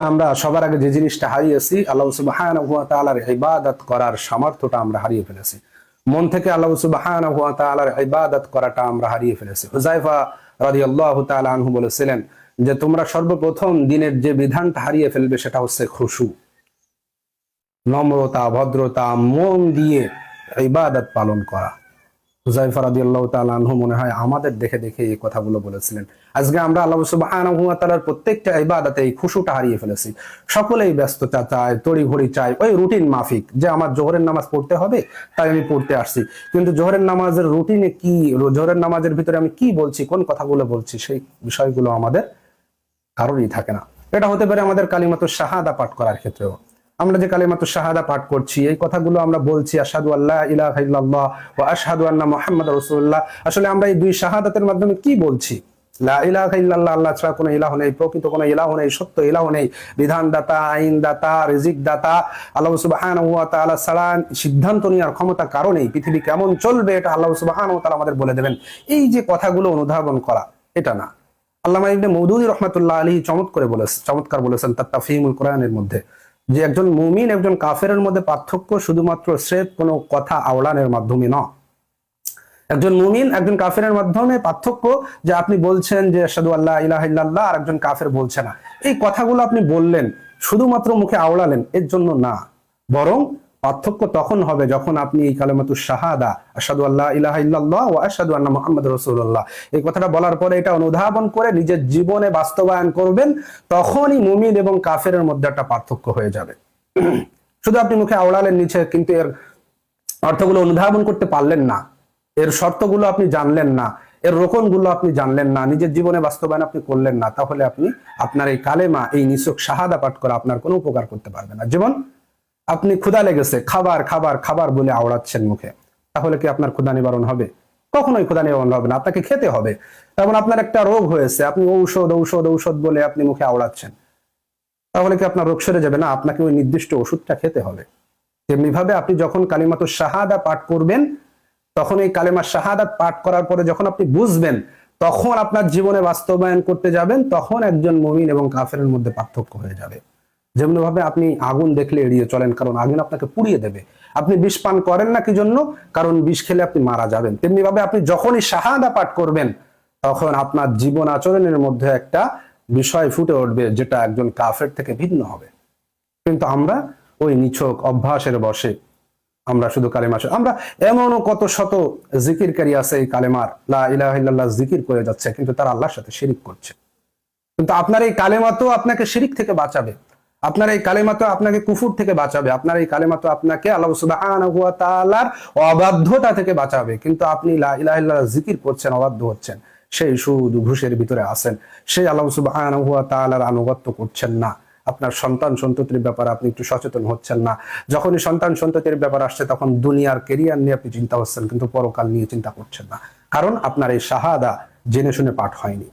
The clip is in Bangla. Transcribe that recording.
আমরা সবার আগে যে জিনিসটা হারিয়েছি, আল্লাহ ইবাদত করার সামর্থ্যটা আমরা হারিয়ে ফেলেছি। মন থেকে আল্লাহ ইবাদত করাটা আমরা হারিয়ে ফেলেছি। হুজাইফা রাদিয়াল্লাহু তাআলা আনহু বলেছিলেন যে, তোমরা সর্বপ্রথম দিনের যে বিধানটা হারিয়ে ফেলবে সেটা হচ্ছে খুশু। নম্রতা, ভদ্রতা, মন দিয়ে ইবাদত পালন করা। হুজাইফা রাদিয়াল্লাহু তাআলা আনহু মনে হয় আমাদের দেখে দেখে এই কথাগুলো বলেছিলেন। আজকে আমরা আল্লাহ সুবহানাহু ওয়া তাআলার প্রত্যেকটা ইবাদতে এই খুশুটা হারিয়ে ফেলেছি। সকলেই ব্যস্ততা চায়, তড়িঘড়ি চায়, ওই রুটিন মাফিক যে আমার জোহরের নামাজ পড়তে হবে, তাই আমি পড়তে আসছি। কিন্তু জোহরের নামাজের রুটিনে কি, জোহরের নামাজের ভিতরে আমি কি বলছি, কোন কথাগুলো বলছি, সেই বিষয়গুলো আমাদের কারোরই থাকে না। এটা হতে পারে আমাদের কালিমাত শাহাদা পাঠ করার ক্ষেত্রেও। আমরা যে কালিমাত শাহাদা পাঠ করছি, এই কথাগুলো আমরা বলছি আসাদু আল্লাহ ইল্লাল্লাহ ও আশহাদু আন্না মুহাম্মদ রাসূলুল্লাহ। আসলে আমরা এই দুই শাহাদাতের মাধ্যমে কি বলছি? আল্লাহ আল্লাহ আল্লাহ আমাদের বলে দেবেন। এই যে কথাগুলো অনুধাবন করা, এটা না। আল্লামা ইবনে মৌদুদি রহমাতুল্লাহ আলী চমৎ করে বলেছে, চমৎকার বলেছেন তার তাফহিমুল কোরআনের মধ্যে। যে একজন মুমিন, একজন কাফেরের মধ্যে পার্থক্য শুধুমাত্র স্রেফ কোনো কথা আওলানের মাধ্যমে ন একজন মুমিন, একজন কাফেরের মাধ্যমে পার্থক্য যে আপনি বলছেন যে সাদু আল্লাহ ইলাহ ইল্লাল্লাহ আর একজন কাফের বলছে না। এই কথাগুলো আপনি বললেন, শুধুমাত্র মুখে আওড়ালেন এর জন্য না। বরং পার্থক্য তখন হবে যখন আপনি এই কালেমাতু শাহাদা আসাদু আল্লাহ ইলাহা ইল্লাল্লাহ ও আসাদু আন্না মুহাম্মদ রাসূলুল্লাহ। এই কথাটা বলার পরে এটা অনুধাবন করে নিজের জীবনে বাস্তবায়ন করবেন, তখনই মুমিন এবং কাফেরের মধ্যে একটা পার্থক্য হয়ে যাবে। শুধু আপনি মুখে আওড়ালেন নিচে, কিন্তু এর অর্থগুলো অনুধাবন করতে পারলেন না। এর শর্তগুলো আপনি জানলেন না, এর রোকনগুলো আপনি জানলেন না, নিজের জীবনে বাস্তবায়ন আপনি করলেন না, তাহলে আপনি আপনার এই কালেমা, এই নিছক শাহাদা পাঠ করা আপনার কোনো উপকার করতে পারবে না। যেমন আপনি ক্ষুধা লেগেছে, খাবার খাবার খাবার বলে আওড়াচ্ছেন মুখে। তাহলে কি আপনার ক্ষুধা নিবারণ হবে? কখনোই ক্ষুধা নিবারণ হবে না, আপনাকে খেতে হবে। তেমন আপনার একটা রোগ হয়েছে, আপনি ঔষধ ঔষধ ঔষধ বলে আপনি মুখে আওড়াচ্ছেন। তাহলে কি আপনার রোগ সেরে যাবে? না, আপনাকে ওই নির্দিষ্ট ওষুধটা খেতে হবে। তেমনি ভাবে আপনি যখন কালিমাত শাহাদা পাঠ করবেন, তখন এই কালেমা শাহাদাত পাঠ করার পরে যখন আপনি বুঝবেন, তখন আপনার জীবনে বাস্তবায়ন করতে যাবেন, তখন একজন মমিন এবং কাফের মধ্যে পার্থক্য হয়ে যাবে। যেমন ভাবে আপনি আগুন দেখলে এড়িয়ে চলেন, কারণ আগুন আপনাকে পুড়িয়ে দেবে। আপনি বিষ পান করেন না কি জন্য? কারণ বিষ খেলে আপনি মারা যাবেন। তেমনি ভাবে আপনি যখনই শাহাদা পাঠ করবেন, তখন আপনার জীবন আচরণের মধ্যে একটা বিষয় ফুটে উঠবে, যেটা একজন কাফের থেকে ভিন্ন হবে। কিন্তু আমরা ওই নিছক অভ্যাসের বসে আমরা শুধু কালেমা আমরা এমনও কত শত জিকিরকারী আছে এই কালেমার। লা ইলাহা জিকির করে যাচ্ছে, কিন্তু তারা আল্লাহর সাথে শিরিক করছে। কিন্তু আপনার এই কালেমা তো আপনাকে শিরিক থেকে বাঁচাবে। আপনার এই কালেমা তো আপনাকে কুফুর থেকে বাঁচাবে। আপনার এই কালেমা তো আপনাকে আল্লাহ ওয়া অবাধ্যতা থেকে বাঁচাবে। কিন্তু আপনি লা ইলাহা ইল্লাল্লাহ জিকির করছেন, অবাধ্য হচ্ছেন। সেই সুদ ঘুষের ভিতরে আছেন। সেই আল্লাহ ওয়া আনুগত্য করছেন না। আপনার সন্তান সন্ততির ব্যাপারে আপনি একটু সচেতন হচ্ছেন না। যখনই সন্তান সন্ততির ব্যাপার আসছে, তখন দুনিয়ার কেরিয়ার নিয়ে আপনি চিন্তা হচ্ছেন কিন্তু পরকাল নিয়ে চিন্তা করছেন না। কারণ আপনার এই শাহাদা জেনে শুনে পাঠ হয়নি।